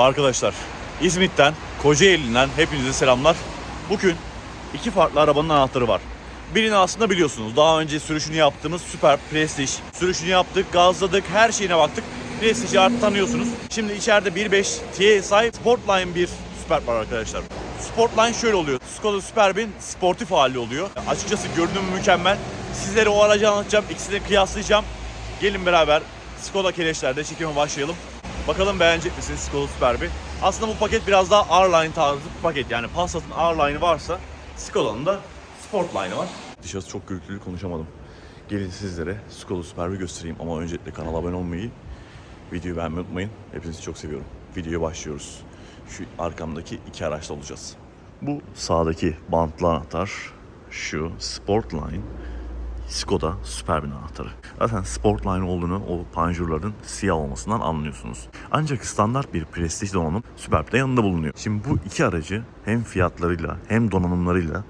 Arkadaşlar İzmit'ten, Kocaeli'nden hepinize selamlar. Bugün iki farklı arabanın anahtarı var. Birini aslında biliyorsunuz. Daha önce sürüşünü yaptığımız Super Prestige. Sürüşünü yaptık, gazladık, her şeyine baktık. Prestige'i artık tanıyorsunuz. Şimdi içeride 1.5 TSI Sportline bir Superb var arkadaşlar. Sportline şöyle oluyor. Skoda Superb'in sportif hali oluyor. Açıkçası görünümü mükemmel. Sizlere o aracı anlatacağım. İkisini kıyaslayacağım. Gelin beraber Skoda Keleşler'de çekime başlayalım. Bakalım beğenecek misiniz Skoda Superb'i? Aslında bu paket biraz daha R-Line tarzı bir paket. Yani Passat'ın R-Line'ı varsa Skoda'nın da Sportline'ı var. Dışarısı çok gürültülü konuşamadım. Gelin sizlere Skoda Superb'i göstereyim ama öncelikle kanala abone olmayı, videoyu beğenmeyi unutmayın. Hepinizi çok seviyorum. Videoya başlıyoruz. Şu arkamdaki iki araçla olacağız. Bu sağdaki bantlı anahtar şu Sportline Skoda Superb'in anahtarı. Zaten Sportline olduğunu o panjurların siyah olmasından anlıyorsunuz. Ancak standart bir prestij donanım Superb'de yanında bulunuyor. Şimdi bu iki aracı hem fiyatlarıyla hem donanımlarıyla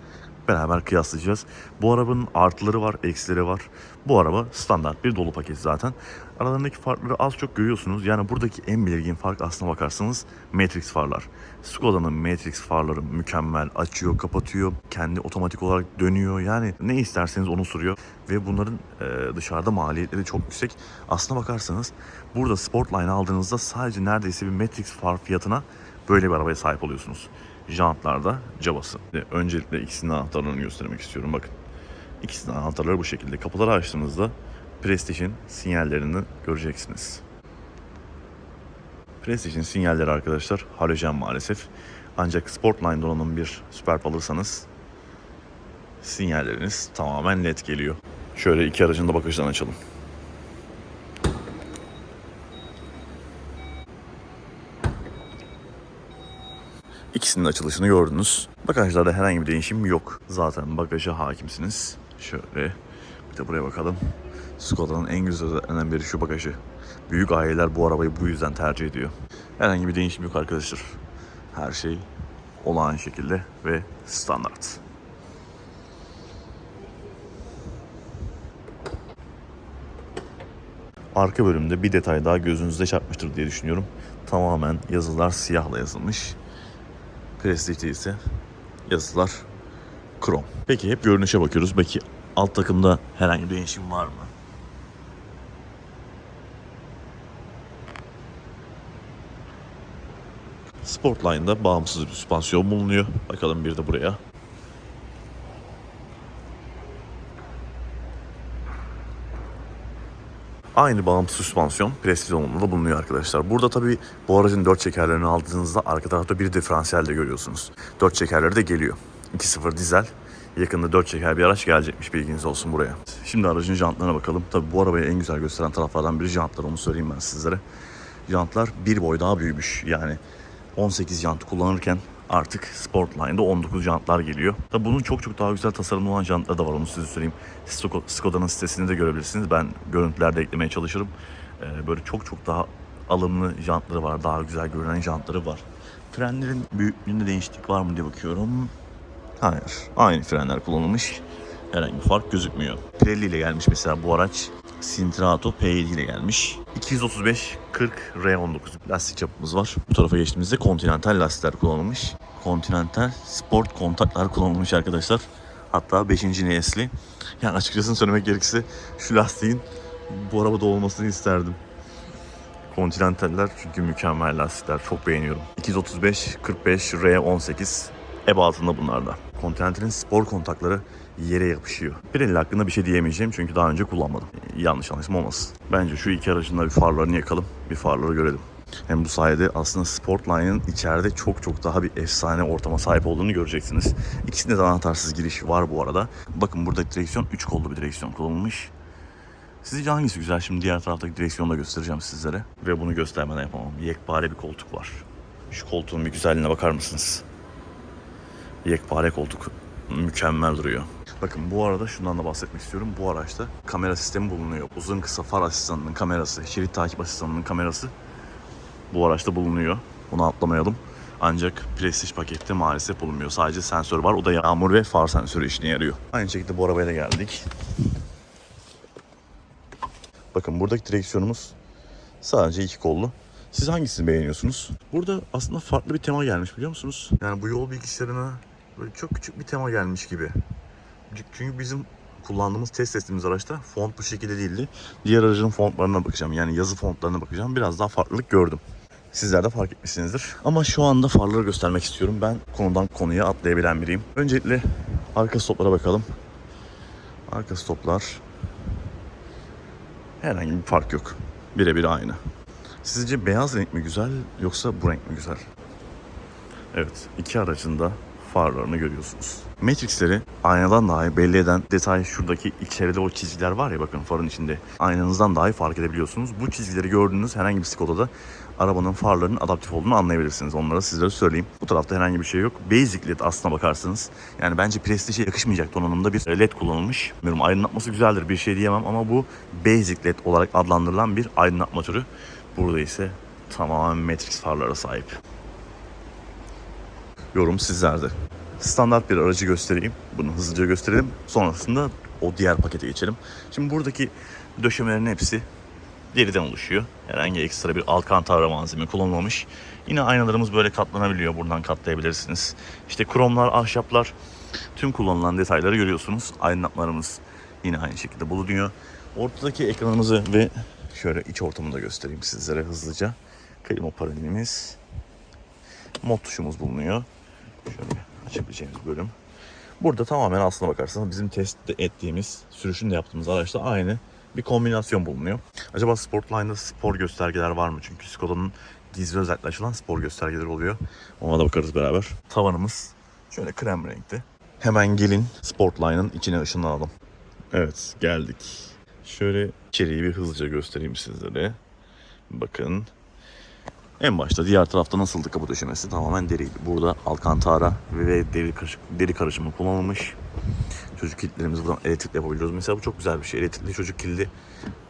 beraber kıyaslayacağız. Bu arabanın artıları var, eksileri var. Bu araba standart bir dolu paket zaten. Aralarındaki farkları az çok görüyorsunuz. Yani buradaki en belirgin fark aslına bakarsanız Matrix farlar. Skoda'nın Matrix farları mükemmel. Açıyor, kapatıyor. Kendi otomatik olarak dönüyor. Yani ne isterseniz onu sürüyor. Ve bunların e, dışarıda maliyetleri çok yüksek. Aslına bakarsanız burada Sportline aldığınızda sadece neredeyse bir Matrix far fiyatına böyle bir arabaya sahip oluyorsunuz. Jantlarda cabası. Öncelikle ikisinin anahtarlarını göstermek istiyorum. Bakın. İkisinin anahtarları bu şekilde. Kapıları açtığınızda Prestige'in sinyallerini göreceksiniz. Prestige'in sinyalleri arkadaşlar halojen maalesef. Ancak Sportline donanım bir Superb alırsanız sinyalleriniz tamamen net geliyor. Şöyle iki aracın da bakıştan açalım. İkisinin açılışını gördünüz. Bagajlarda herhangi bir değişim yok. Zaten bagaja hakimsiniz. Şöyle bir de buraya bakalım. Skoda'nın en güzel özelliklerinden biri şu bagajı. Büyük aileler bu arabayı bu yüzden tercih ediyor. Herhangi bir değişim yok arkadaşlar. Her şey olağan şekilde ve standart. Arka bölümde bir detay daha gözünüze çarpmıştır diye düşünüyorum. Tamamen yazılar siyahla yazılmış. Prestige'de ise yazılar krom. Peki hep görünüşe bakıyoruz. Belki alt takımda herhangi bir değişim var mı? Sportline'da bağımsız bir süspansiyon bulunuyor. Bakalım bir de buraya. Aynı bağımsız süspansiyon Prestige donanımında da bulunuyor arkadaşlar. Burada tabii bu aracın dört çekerlerini aldığınızda arka tarafta bir diferansiyel de görüyorsunuz. Dört çekerleri de geliyor. 2.0 dizel. Yakında 4 çeker bir araç gelecekmiş bilginiz olsun buraya. Şimdi aracın jantlarına bakalım. Tabii bu arabayı en güzel gösteren taraflardan biri jantlar onu söyleyeyim ben sizlere. Jantlar bir boy daha büyümüş. Yani 18 jant kullanırken artık Sportline'da 19 jantlar geliyor. Tabii bunun çok çok daha güzel tasarımlı olan jantları da var onu size söyleyeyim. Sko- Skoda'nın sitesini de görebilirsiniz. Ben görüntülerde eklemeye çalışırım. Ee, böyle çok çok daha alımlı jantları var. Daha güzel görünen jantları var. Frenlerin büyüklüğünde değişiklik var mı diye bakıyorum. Hayır. Aynı frenler kullanılmış. Herhangi bir fark gözükmüyor. Pirelli ile gelmiş mesela bu araç. Sintrato P7 ile gelmiş. 235 40 R19 lastik çapımız var. Bu tarafa geçtiğimizde Continental lastikler kullanılmış. Continental Sport kontaklar kullanılmış arkadaşlar. Hatta 5. nesli. Yani açıkçası söylemek gerekirse şu lastiğin bu arabada olmasını isterdim. Continental'ler çünkü mükemmel lastikler. Çok beğeniyorum. 235 45 R18 ebatında bunlar da. Continental'in spor kontakları yere yapışıyor. Pirelli hakkında bir şey diyemeyeceğim çünkü daha önce kullanmadım. Yanlış anlaşılma olmasın. Bence şu iki aracın da bir farlarını yakalım. Bir farları görelim. Hem bu sayede aslında Sportline'ın içeride çok çok daha bir efsane ortama sahip olduğunu göreceksiniz. İkisinde de anahtarsız giriş var bu arada. Bakın burada direksiyon 3 kollu bir direksiyon kullanılmış. Sizce hangisi güzel? Şimdi diğer taraftaki direksiyonu da göstereceğim sizlere. Ve bunu göstermeden yapamam. Yekpare bir koltuk var. Şu koltuğun bir güzelliğine bakar mısınız? Yekpare koltuk mükemmel duruyor. Bakın bu arada şundan da bahsetmek istiyorum. Bu araçta kamera sistemi bulunuyor. Uzun kısa far asistanının kamerası, şerit takip asistanının kamerası bu araçta bulunuyor. Bunu atlamayalım. Ancak Prestige pakette maalesef bulunmuyor. Sadece sensör var. O da yağmur ve far sensörü işine yarıyor. Aynı şekilde bu arabaya da geldik. Bakın buradaki direksiyonumuz sadece iki kollu. Siz hangisini beğeniyorsunuz? Burada aslında farklı bir tema gelmiş biliyor musunuz? Yani bu yol bilgisayarına böyle çok küçük bir tema gelmiş gibi. Çünkü bizim kullandığımız test ettiğimiz araçta font bu şekilde değildi. Diğer aracın fontlarına bakacağım. Yani yazı fontlarına bakacağım. Biraz daha farklılık gördüm. Sizler de fark etmişsinizdir. Ama şu anda farları göstermek istiyorum. Ben konudan konuya atlayabilen biriyim. Öncelikle arka stoplara bakalım. Arka stoplar herhangi bir fark yok. Birebir aynı. Sizce beyaz renk mi güzel yoksa bu renk mi güzel? Evet, iki aracın da farlarını görüyorsunuz. Matrix'leri aynadan dahi belli eden detay şuradaki içeride o çizgiler var ya bakın farın içinde. Aynanızdan dahi fark edebiliyorsunuz. Bu çizgileri gördüğünüz herhangi bir Skoda'da arabanın farlarının adaptif olduğunu anlayabilirsiniz. Onlara sizlere söyleyeyim. Bu tarafta herhangi bir şey yok. Basic LED aslına bakarsanız. Yani bence Prestige'e yakışmayacak donanımda bir LED kullanılmış. Bilmiyorum aydınlatması güzeldir bir şey diyemem ama bu Basic LED olarak adlandırılan bir aydınlatma türü. Burada ise tamamen Matrix farlara sahip. Yorum sizlerde. Standart bir aracı göstereyim. Bunu hızlıca gösterelim. Sonrasında o diğer pakete geçelim. Şimdi buradaki döşemelerin hepsi deriden oluşuyor. Herhangi ekstra bir alkantara malzeme kullanılmamış. Yine aynalarımız böyle katlanabiliyor. Buradan katlayabilirsiniz. İşte kromlar, ahşaplar tüm kullanılan detayları görüyorsunuz. Aydınlatmalarımız yine aynı şekilde bulunuyor. Ortadaki ekranımızı ve şöyle iç ortamını da göstereyim sizlere hızlıca. Klima panelimiz, mod tuşumuz bulunuyor. Şöyle açabileceğimiz bölüm. Burada tamamen aslına bakarsanız bizim test ettiğimiz, sürüşünde yaptığımız araçta aynı bir kombinasyon bulunuyor. Acaba Sportline'da spor göstergeler var mı? Çünkü Skoda'nın gizli özellikle açılan spor göstergeleri oluyor. Ona da bakarız beraber. Tavanımız şöyle krem renkte. Hemen gelin Sportline'ın içine ışınlanalım. Evet geldik. Şöyle içeriği bir hızlıca göstereyim sizlere. Bakın en başta diğer tarafta nasıldı kapı döşemesi? Tamamen deriydi. Burada alkantara ve deri, karışık, deri karışımı kullanılmış. Çocuk kilitlerimizi buradan elektrikle yapabiliyoruz. Mesela bu çok güzel bir şey. Elektrikli çocuk kilidi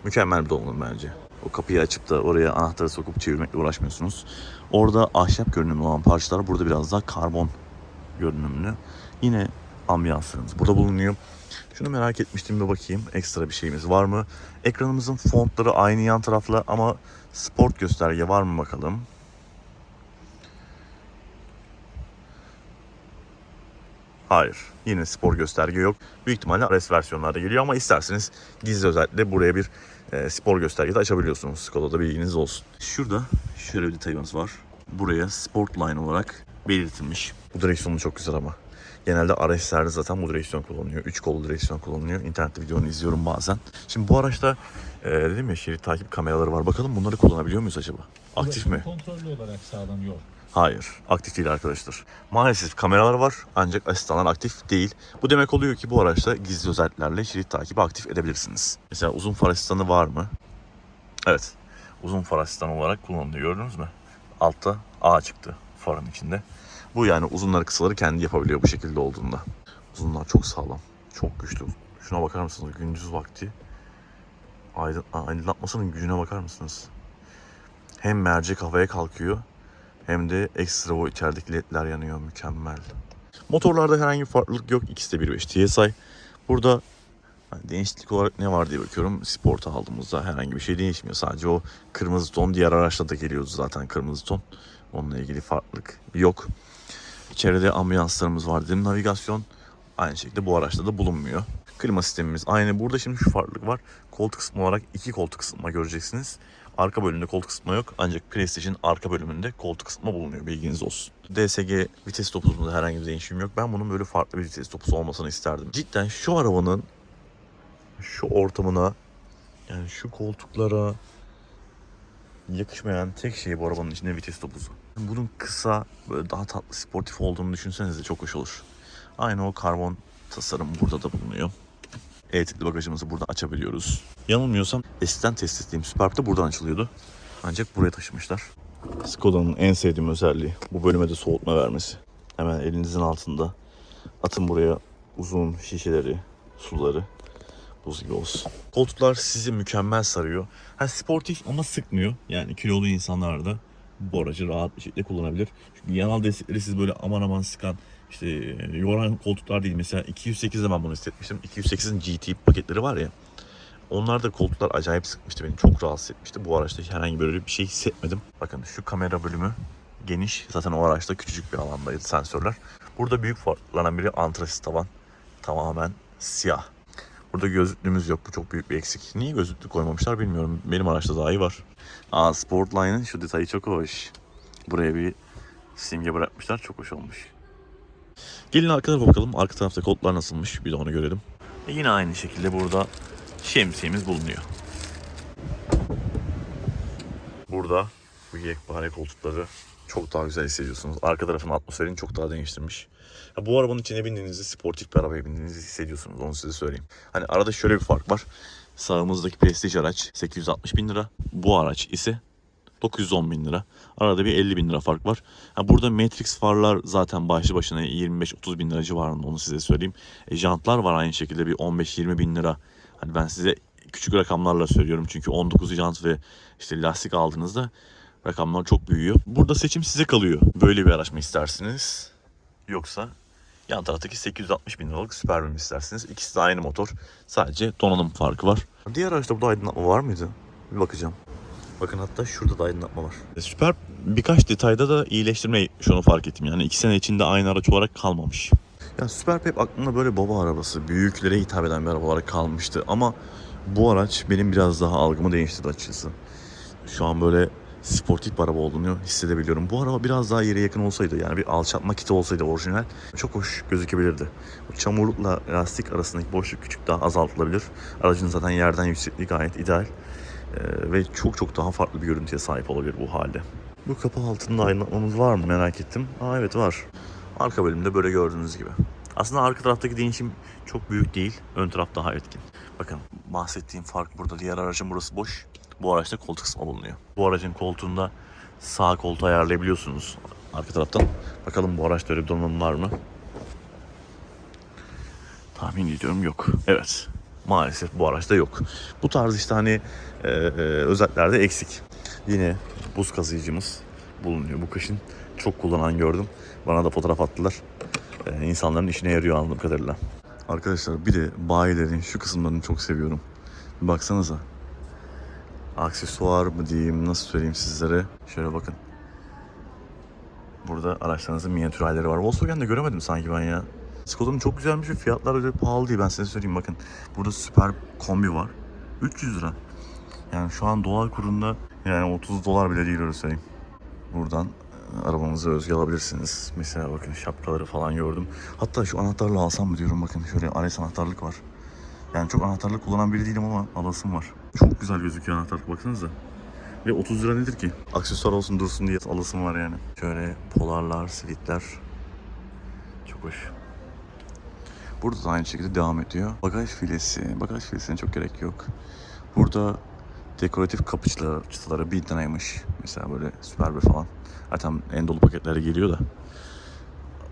mükemmel bir donanım bence. O kapıyı açıp da oraya anahtarı sokup çevirmekle uğraşmıyorsunuz. Orada ahşap görünümlü olan parçalar burada biraz daha karbon görünümlü. Yine ambiyanslarımız burada bulunuyor. Şunu merak etmiştim bir bakayım. Ekstra bir şeyimiz var mı? Ekranımızın fontları aynı yan tarafla ama sport gösterge var mı bakalım. Hayır. Yine spor gösterge yok. Büyük ihtimalle RS versiyonlarda geliyor ama isterseniz gizli özellikle buraya bir e, spor gösterge de açabiliyorsunuz. Skoda'da bilginiz olsun. Şurada şöyle bir detayımız var. Buraya Sportline olarak belirtilmiş. Bu direksiyonu çok güzel ama. Genelde RS'lerde zaten bu direksiyon kullanılıyor. 3 kollu direksiyon kullanılıyor. İnternette videonu izliyorum bazen. Şimdi bu araçta e, dedim ya şerit takip kameraları var. Bakalım bunları kullanabiliyor muyuz acaba? Aktif mi? Kontrollü olarak sağlanıyor. Hayır, aktif değil arkadaşlar. Maalesef kameralar var ancak asistanlar aktif değil. Bu demek oluyor ki bu araçta gizli özelliklerle şerit takibi aktif edebilirsiniz. Mesela uzun far asistanı var mı? Evet, uzun far asistanı olarak kullanılıyor gördünüz mü? Altta A çıktı farın içinde. Bu yani uzunları kısaları kendi yapabiliyor bu şekilde olduğunda. Uzunlar çok sağlam, çok güçlü. Şuna bakar mısınız gündüz vakti? Aydın, aydınlatmasının gücüne bakar mısınız? Hem mercek havaya kalkıyor hem de ekstra o içerideki ledler yanıyor mükemmel. Motorlarda herhangi bir farklılık yok. İkisi de 1.5 TSI. Burada hani değişiklik olarak ne var diye bakıyorum. Sport'a aldığımızda herhangi bir şey değişmiyor. Sadece o kırmızı ton diğer araçta da geliyordu zaten kırmızı ton. Onunla ilgili farklılık yok. İçeride ambiyanslarımız var dedim. Navigasyon aynı şekilde bu araçta da bulunmuyor. Klima sistemimiz aynı. Burada şimdi şu farklılık var. Koltuk kısmı olarak iki koltuk ısıtma göreceksiniz. Arka bölümünde koltuk ısıtma yok. Ancak Prestige'in arka bölümünde koltuk ısıtma bulunuyor. Bilginiz olsun. DSG vites topuzunda herhangi bir değişim yok. Ben bunun böyle farklı bir vites topuzu olmasını isterdim. Cidden şu arabanın şu ortamına yani şu koltuklara yakışmayan tek şey bu arabanın içinde vites topuzu. Bunun kısa böyle daha tatlı sportif olduğunu düşünsenize çok hoş olur. Aynı o karbon tasarım burada da bulunuyor. Elektrikli bagajımızı burada açabiliyoruz. Yanılmıyorsam eskiden test ettiğim Superb de buradan açılıyordu. Ancak buraya taşımışlar. Skoda'nın en sevdiğim özelliği bu bölüme de soğutma vermesi. Hemen elinizin altında. Atın buraya uzun şişeleri, suları. Buz gibi olsun. Koltuklar sizi mükemmel sarıyor. Ha sportif ama sıkmıyor. Yani kilolu insanlar da bu aracı rahat bir şekilde kullanabilir. Çünkü yanal destekleri siz böyle aman aman sıkan işte yoran koltuklar değil. Mesela 208'de ben bunu hissetmiştim. 208'in GT paketleri var ya. Onlarda koltuklar acayip sıkmıştı beni. Çok rahatsız etmişti. Bu araçta herhangi böyle bir şey hissetmedim. Bakın şu kamera bölümü geniş. Zaten o araçta küçücük bir alandaydı sensörler. Burada büyük farklardan biri antrasit tavan. Tamamen siyah. Burada gözlüğümüz yok. Bu çok büyük bir eksik. Niye gözlük koymamışlar bilmiyorum. Benim araçta daha iyi var. Aa Sportline'ın şu detayı çok hoş. Buraya bir simge bırakmışlar. Çok hoş olmuş. Gelin arka tarafa bakalım. Arka tarafta koltuklar nasılmış bir de onu görelim. E yine aynı şekilde burada şemsiyemiz bulunuyor. Burada bu yekpare koltukları çok daha güzel hissediyorsunuz. Arka tarafın atmosferini çok daha değiştirmiş. Ya bu arabanın içine bindiğinizde sportif bir arabaya bindiğinizi hissediyorsunuz. Onu size söyleyeyim. Hani arada şöyle bir fark var. Sağımızdaki Prestige araç 860 bin lira. Bu araç ise 910 bin lira. Arada bir 50 bin lira fark var. Ha burada Matrix farlar zaten başlı başına 25-30 bin lira civarında onu size söyleyeyim. E, jantlar var aynı şekilde bir 15-20 bin lira. Hani ben size küçük rakamlarla söylüyorum. Çünkü 19 jant ve işte lastik aldığınızda rakamlar çok büyüyor. Burada seçim size kalıyor. Böyle bir araç mı istersiniz? Yoksa yan taraftaki 860 bin liralık süper mi istersiniz? İkisi de aynı motor. Sadece donanım farkı var. Diğer araçta burada aydınlatma var mıydı? Bir bakacağım. Bakın hatta şurada da aydınlatma var. E, Süper birkaç detayda da iyileştirme şunu fark ettim. Yani iki sene içinde aynı araç olarak kalmamış. Ya Süper Pep aklımda böyle baba arabası, büyüklere hitap eden bir araba olarak kalmıştı. Ama bu araç benim biraz daha algımı değiştirdi açıkçası. Şu an böyle sportif bir araba olduğunu hissedebiliyorum. Bu araba biraz daha yere yakın olsaydı yani bir alçaltma kiti olsaydı orijinal çok hoş gözükebilirdi. Çamurlukla lastik arasındaki boşluk küçük daha azaltılabilir. Aracın zaten yerden yüksekliği gayet ideal. Ee, ve çok çok daha farklı bir görüntüye sahip olabilir bu halde. Bu kapı altında aydınlatmamız var mı merak ettim. Aa evet var. Arka bölümde böyle gördüğünüz gibi. Aslında arka taraftaki değişim çok büyük değil. Ön taraf daha etkin. Bakın bahsettiğim fark burada. Diğer aracın burası boş. Bu araçta koltuk kısmı bulunuyor. Bu aracın koltuğunda sağ koltuğu ayarlayabiliyorsunuz arka taraftan. Bakalım bu araçta öyle bir donanım var mı? Tahmin ediyorum yok. Evet. Maalesef bu araçta yok. Bu tarz işte hani e, e, özelliklerde eksik. Yine buz kazıyıcımız bulunuyor. Bu kışın çok kullanan gördüm. Bana da fotoğraf attılar. E, insanların işine yarıyor anladığım kadarıyla. Arkadaşlar bir de bayilerin şu kısımlarını çok seviyorum. Baksanıza. Aksesuar mı diyeyim nasıl söyleyeyim sizlere. Şöyle bakın. Burada araçlarınızın minyatür halleri var. Volkswagen'de göremedim sanki ben ya. Skoda'nın çok güzelmiş ve fiyatlar öyle pahalı değil. Ben size söyleyeyim bakın. Burada süper kombi var. 300 lira. Yani şu an dolar kurunda yani 30 dolar bile değil öyle söyleyeyim. Buradan e, arabamızı özgü alabilirsiniz. Mesela bakın şapkaları falan gördüm. Hatta şu anahtarla alsam mı diyorum bakın şöyle Ares anahtarlık var. Yani çok anahtarlık kullanan biri değilim ama alasım var. Çok güzel gözüküyor anahtarlık baksanıza. Ve 30 lira nedir ki? Aksesuar olsun dursun diye alasım var yani. Şöyle polarlar, slitler. Çok hoş. Burada da aynı şekilde devam ediyor. Bagaj filesi. Bagaj filesine çok gerek yok. Burada dekoratif kapı çıtaları, 1000 liraymış. Mesela böyle süper bir falan. Zaten en dolu paketlere geliyor da.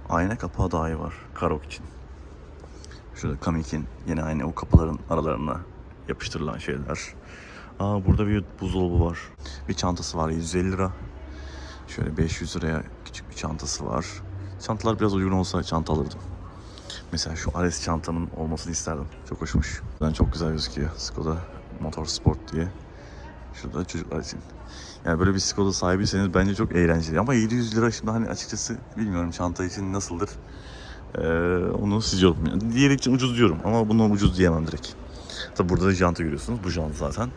Ayna kapağı dahi var. Karok için. Şurada Kamik'in yine aynı o kapıların aralarına yapıştırılan şeyler. Aa burada bir buzdolabı var. Bir çantası var 150 lira. Şöyle 500 liraya küçük bir çantası var. Çantalar biraz uygun olsa çanta alırdım. Mesela şu Ares çantamın olmasını isterdim. Çok hoşmuş. Ben çok güzel gözüküyor. Skoda Motorsport diye. Şurada çocuklar için. Yani böyle bir Skoda sahibiyseniz bence çok eğlenceli. Ama 700 lira şimdi hani açıkçası bilmiyorum çanta için nasıldır. Ee, onu siz yorumlayın. Diğeri için ucuz diyorum ama bundan ucuz diyemem direkt. Tabi burada da jantı görüyorsunuz. Bu jant zaten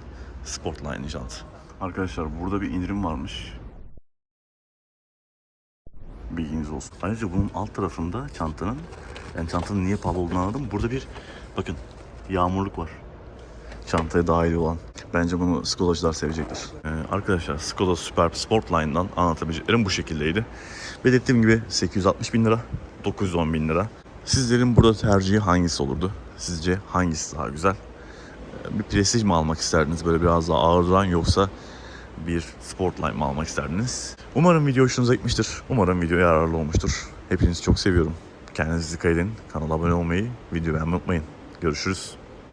Sportline jant. Arkadaşlar burada bir indirim varmış. Bilginiz olsun. Ayrıca bunun alt tarafında çantanın yani çantanın niye pahalı olduğunu anladım. Burada bir bakın yağmurluk var. Çantaya dahil olan. Bence bunu Skoda'cılar sevecektir. Ee, arkadaşlar Skoda Superb Sportline'dan anlatabileceklerim bu şekildeydi. Belirttiğim gibi 860 bin lira, 910 bin lira. Sizlerin burada tercihi hangisi olurdu? Sizce hangisi daha güzel? Ee, Bir Prestige mi almak isterdiniz böyle biraz daha ağır duran yoksa bir Sportline mi almak isterdiniz? Umarım video hoşunuza gitmiştir. Umarım video yararlı olmuştur. Hepinizi çok seviyorum. Kendinize dikkat edin. Kanala abone olmayı, video beğenmeyi unutmayın. Görüşürüz.